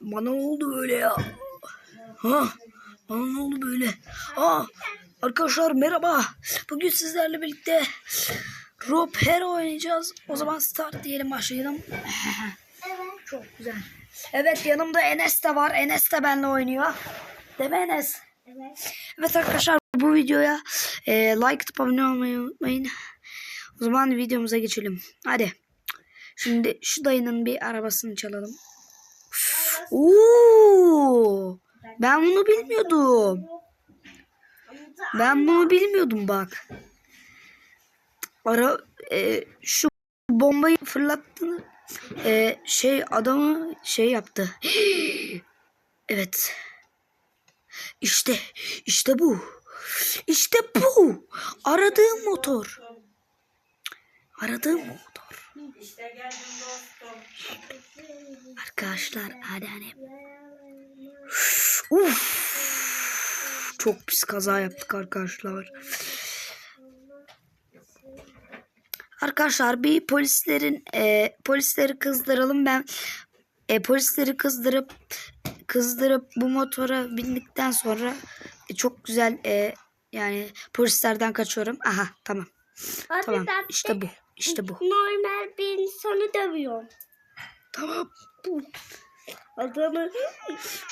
Bana ne oldu böyle ya? Ha? Bana ne oldu böyle? Aa, arkadaşlar merhaba. Bugün sizlerle birlikte Rob Hero oynayacağız. O zaman start diyelim başlayalım. Çok güzel. Evet yanımda Enes de var. Enes de benimle oynuyor. Değil mi Enes? Evet. Evet arkadaşlar bu videoya e, like atıp abone olmayı unutmayın. O zaman videomuza geçelim. Hadi. Şimdi şu dayının bir arabasını çalalım. Oo! Ben bunu bilmiyordum. Ben bunu bilmiyordum bak. Ara e, şu bombayı fırlattığını e, şey adamı şey yaptı. evet. İşte işte bu. İşte bu. Aradığım motor. Aradığım motor. İşte geldim dostum. Arkadaşlar hadi. Uf. Çok pis kaza yaptık arkadaşlar. Arkadaşlar bir polislerin e, polisleri kızdıralım ben e, polisleri kızdırıp kızdırıp bu motora bindikten sonra e, çok güzel e, yani polislerden kaçıyorum. Aha tamam. Abi Tamam. İşte bu. İşte bu. normal bir insanı dövüyorum. Tamam. Adamı,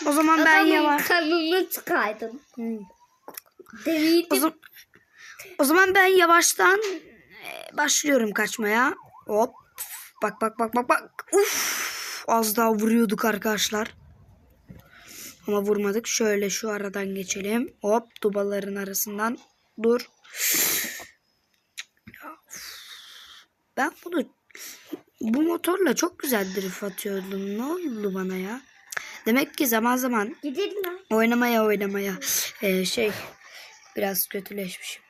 O zaman ben yavaş. kanını çıkardım. Hmm. O, Devirdim. zaman, o zaman ben yavaştan e, başlıyorum kaçmaya. Hop. Bak bak bak bak bak. Uf. Az daha vuruyorduk arkadaşlar. Ama vurmadık. Şöyle şu aradan geçelim. Hop dubaların arasından. Dur. Ya, uf. Ben bunu bu motorla çok güzel drift atıyordum. Ne oldu bana ya? Demek ki zaman zaman Gidin lan. oynamaya oynamaya e, şey biraz kötüleşmişim.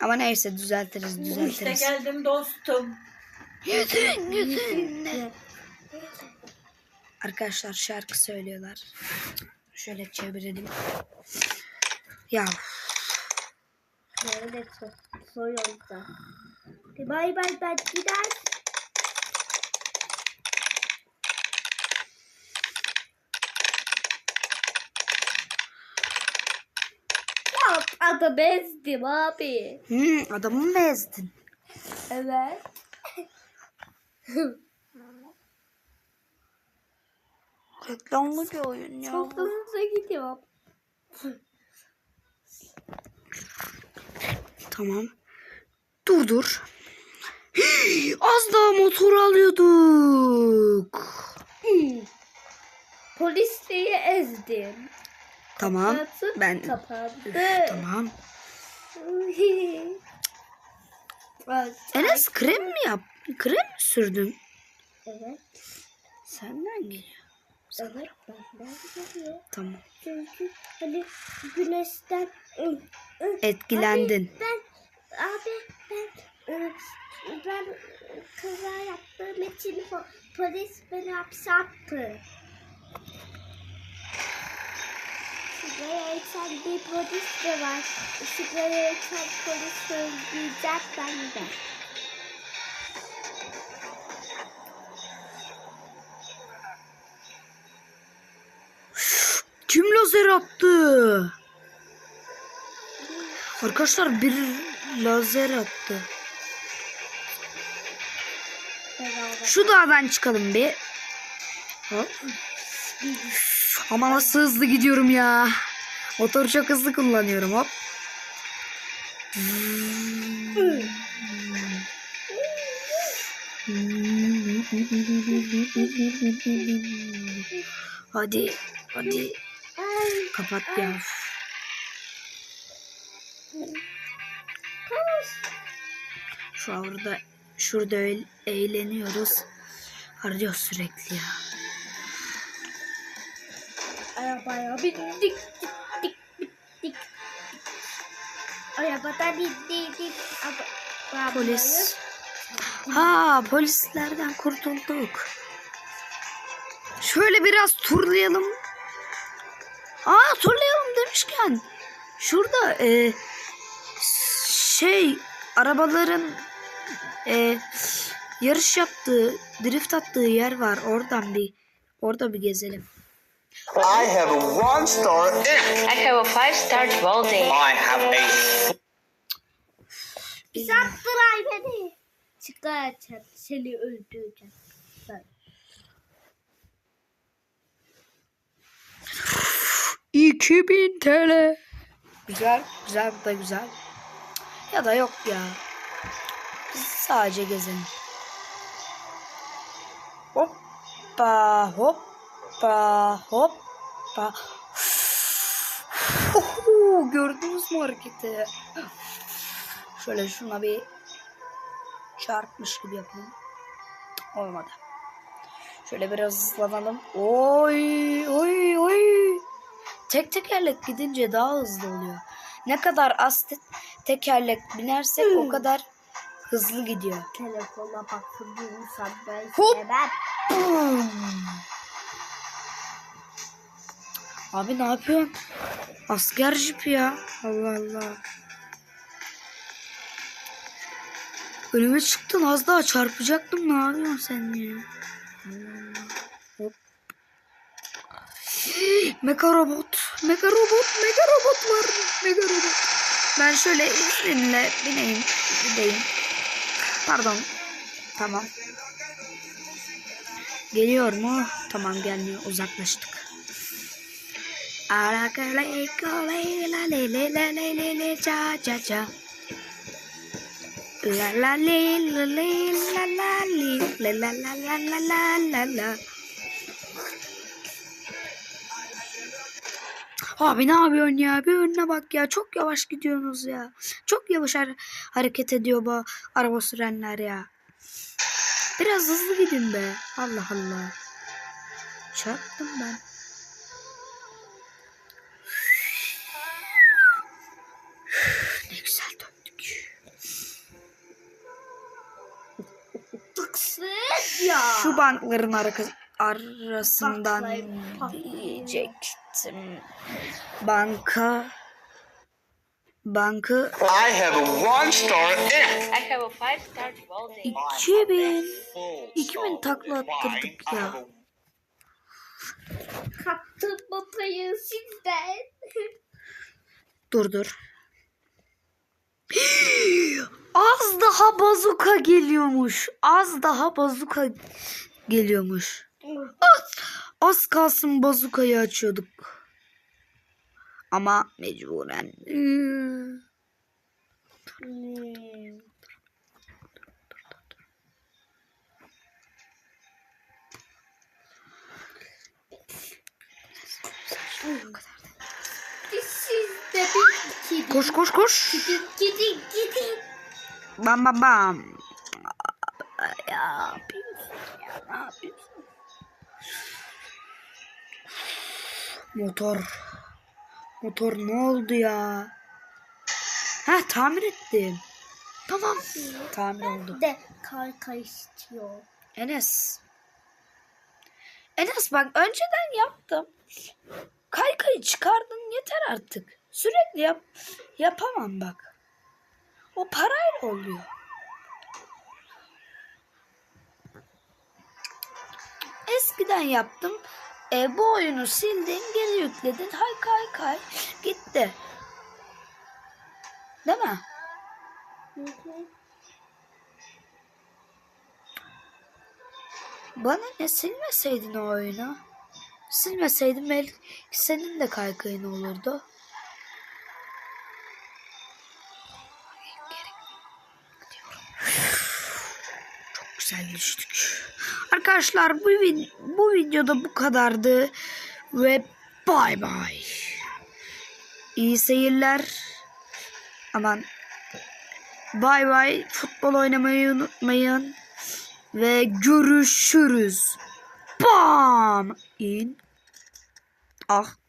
Ama neyse düzeltiriz İşte düzeltiriz. geldim dostum. Yüzün yüzün. Arkadaşlar şarkı söylüyorlar. Şöyle çevirelim. Ya Nerede so soyuldu? Bay bay ben gider. Ya adam ezdim abi. hmm, adamı mı ezdin? Evet. Reklamlı bir oyun ya. Çok hızlı gidiyor. Tamam. Dur Az daha motor alıyorduk. Polisliği ezdim. Tamam. Kapatı Ben kapandı. tamam. Enes krem mi yap? Krem mi sürdün? Evet. Senden geliyor. Evet. Benden geliyor. Tamam. Çünkü hani güneşten ı, Etkilendin. Abi ben abi ben ı, ben kaza yaptığım için po- polis beni hapse attı. Sigara içen bir polis de var. Sigara içen polis söyleyecek bende. Kim lazer attı? Arkadaşlar bir lazer attı. Şu dağdan çıkalım bir. Hop. Ama nasıl hızlı gidiyorum ya. Motoru çok hızlı kullanıyorum hop. Hadi, hadi kapat ya. Şu orada şurada eğ- eğleniyoruz. Arıyor sürekli ya. Arabaya bindik dik dik dik dik. Arabadan indik. Arabaya- Polis. Ha polislerden kurtulduk. Şöyle biraz turlayalım. Aa turlayalım demişken. Şurada e, şey arabaların e, yarış yaptığı, drift attığı yer var. Oradan bir orada bir gezelim. I have a one star ink. I have a five star welding. I have a Biz attılar beni. Çıkaracağım. Seni öldüreceğim. Ben. 2000 TL. Güzel, güzel bu da güzel. Ya da yok ya. Biz sadece gezelim. Hoppa, hoppa, hoppa. Uhu, Gördünüz mü hareketi? Şöyle şuna bir çarpmış gibi yapalım. Olmadı. Şöyle biraz hızlanalım. Oy, oy, oy. Tek tekerlek gidince daha hızlı oluyor. Ne kadar az te- tekerlek binersek o kadar hızlı gidiyor. Telefona bakın bir ben Hop. Bum. Abi ne yapıyorsun? Asker jipi ya. Allah Allah. Önüme çıktın az daha çarpacaktım. Ne yapıyorsun sen ya? Hop. Mega robot. Mega robot. Mega robot var. Mega robot. Ben şöyle izninle bineyim. Gideyim. Pardon. Tamam. Geliyor mu? Tamam gelmiyor. Uzaklaştık. Cha cha cha. La la le la le la la le la la la la la la la Abi ne yapıyorsun ya? Bir önüne bak ya. Çok yavaş gidiyorsunuz ya. Çok yavaş har- hareket ediyor bu araba sürenler ya. Biraz hızlı gidin be. Allah Allah. Çarptım ben. Ne güzel döndük. Tıksın ya. Şu bankların arka, arasından patlayıp. diyecektim. Banka bankı I have a one star ink. I have a five star welding. 2000 Full 2000 takla attırdık ya. Kaptım batayı sizden. Dur dur. Az daha bazuka geliyormuş. Az daha bazuka geliyormuş. Az, kalsın bazukayı açıyorduk. Ama mecburen. Koş koş koş. Gidin gidin. Bam bam bam. Ya ya ne yapıyorsun? Motor. Motor ne oldu ya? Ha tamir ettim. Tamam. Tamir oldu. De kay istiyor. Enes. Enes bak önceden yaptım. Kaykayı çıkardın yeter artık. Sürekli yap yapamam bak. O parayla oluyor. Eskiden yaptım. E, bu oyunu sildin, geri yükledin. Hay kay kay. Gitti. Değil mi? Bana ne silmeseydin o oyunu? Silmeseydin belki senin de kaykayın olurdu. Güzel düştük. Arkadaşlar bu, vid- bu videoda bu kadardı. Ve bay bay. İyi seyirler. Aman. Bay bay. Futbol oynamayı unutmayın. Ve görüşürüz. Bam! İn. Ah.